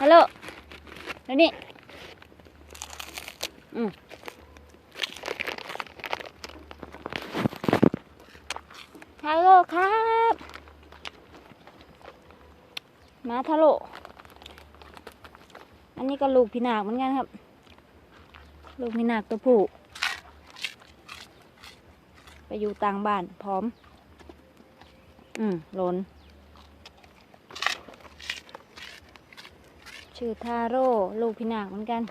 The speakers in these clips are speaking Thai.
ฮัลโหลแล้วนี่อืมฮัลโหลครับมาทะโลอันนี้ก็ลูกพี่นาคเหมือนกันครับ ลูกพี่นาคตัวผู้ไปอยู่ต่างบ้านพร้อม อืมหลน ชื่อทาโร่ลูกพี่นาคเหมือนกัน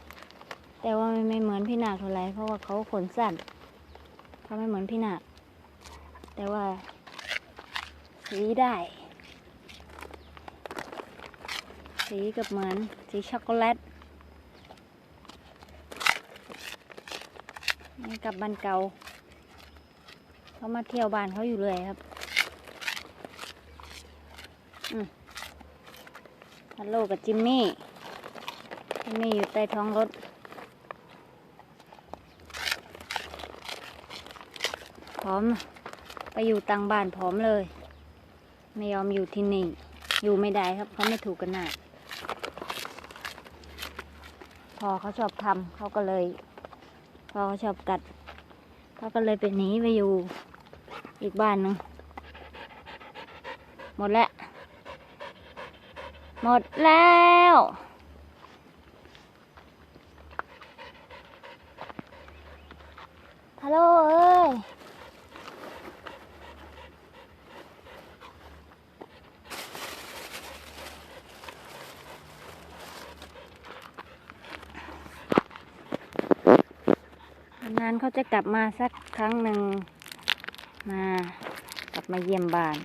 แต่ว่าไม่ไมเหมือนพี่นาคเท่าไหรเพราะว่าเขาขนสั้นเขาไม่เหมือนพี่นาคแต่ว่าสีได้ สีกับเหมือนสีช็อกโกแลตนี่กลับบ้านเก่าเขามาเที่ยวบ้านเขาอยู่เลยครับอืมฮัลโหลกับจิมมี่ จิมมี่อยู่ใต้ท้องรถ พร้อม ไปอยู่ต่างบ้านพร้อมเลย ไม่ยอมอยู่ที่นี่ อยู่ไม่ได้ครับเขาไม่ถูกกันหนาพอเขาชอบทำเขาก็เลย พอเขาชอบกัดเขาก็เลยไปหนีไปอยู่อีกบ้านหนึ่งหมดแล้ว หมดแล้ว ฮัลโหลเอ้ยนานเขาจะกลับมาสักครั้งหนึ่งมากลับมาเยี่ยมบ้าน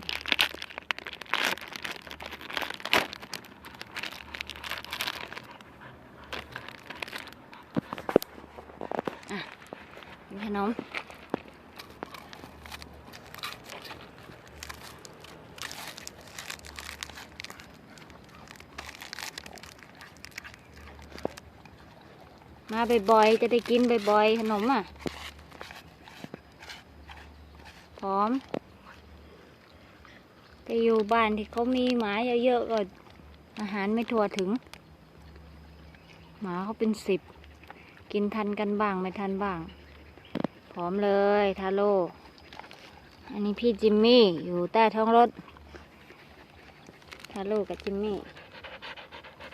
มีขนมมาบ่อยๆ จะได้กินบ่อยๆ ขนมอะพร้อมแต่อยู่บ้านที่เขามีหมาเยอะๆก็อาหารไม่ทั่วถึง หมาเขาเป็นสิบ กินทันกันบ้างไม่ทันบ้าง อมเลยทาโร่อันนี้พี่จิมมี่อยู่ใต้ท้องรถทาโร่กับจิมมี่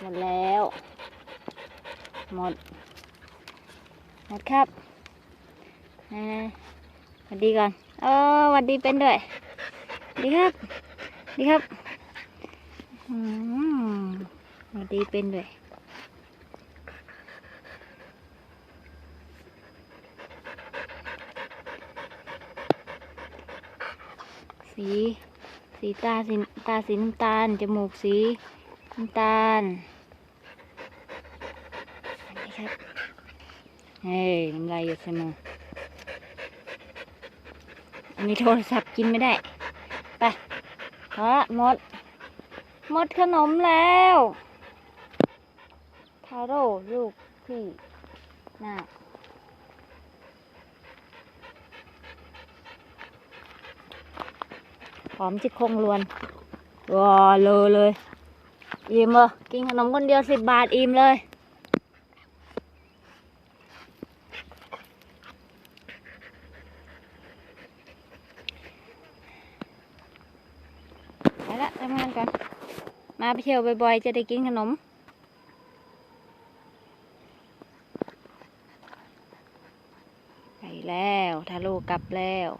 หมดแล้ว หมด หมดครับนะสวัสดีก่อนเออสวัสดีเป็นด้วย ดีครับ ดีครับอืมสวัสดีเป็นด้วย สี สีตาสีตาสีน้ำตาล จมูกสีน้ำตาลสวัสดีครับ เฮ้ยน้ำลายหยดใส่มืออันนี้โทรศัพท์กินไม่ได้ ไปพอหมด หมดขนมแล้วทาโร่ลูกพี่น่า หอมจิกโคงลวนว้าเลยเลยอิ่มเหรอกินขนมคนเดียวสิบบาทอิ่มเลยไปละทำงานก่อนมาไปเที่ยวบ่อยๆ จะได้กินขนมไปแล้วทาโร่กลับแล้ว